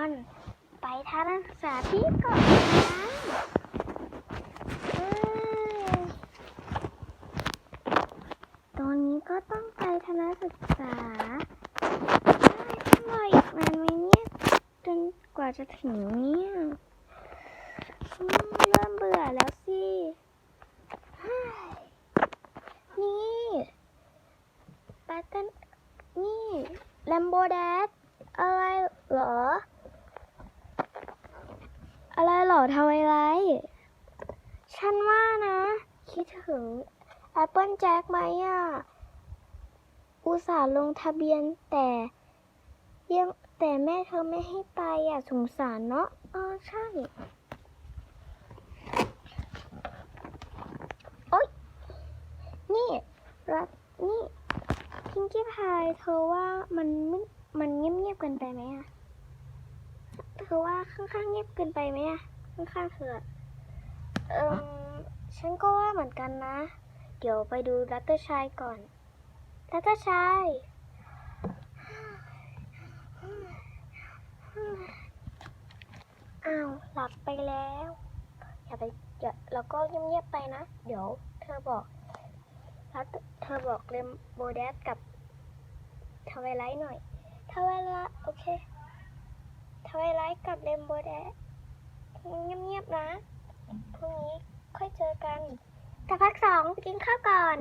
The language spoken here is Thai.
ไปทันศึกษาที่เกาะช้างเอ้ยตอนนี้ก็ต้องไปทันศึกษาได้ต้องรออีกนานไหมเนี่ยจนกว่าจะถึงเนี่ยเริ่มเบื่อแล้วสิ นี่ปาตันนี่แลมโบแดดอะไรเหรอ อะไรหรอทำอะไร ฉันว่านะ คิดถึง Apple Jack ไหมอะ อุตส่าห์ลงทะเบียนแต่ยังแต่แม่เธอไม่ให้ไปอะสงสารเนาะเออใช่โอ๊ยนี่รักนี่พิงกี้พายเธอว่ามันมันเงียบๆเกินไปไหมอะ เธอว่าข้างๆเงียบเกินไปไหมอะข้างๆเธออะเอิมฉันก็ว่าเหมือนกันนะ เดี๋ยวไปดูรัตเตอร์ชัยก่อน รัตเตอร์ชัยอ้าวหลับไปแล้ว อย่าไปอย่าแล้วก็เงียบๆไปนะ เดี๋ยวเธอบอกรัตเธอบอกเรมโบแดสกับทวายไลท์หน่อยทวายไลท์โอเค ทวายไลท์กับเรมโบแดดเงียบๆนะ พรุ่งนี้ค่อยเจอกัน แต่พักสองกินข้าวก่อน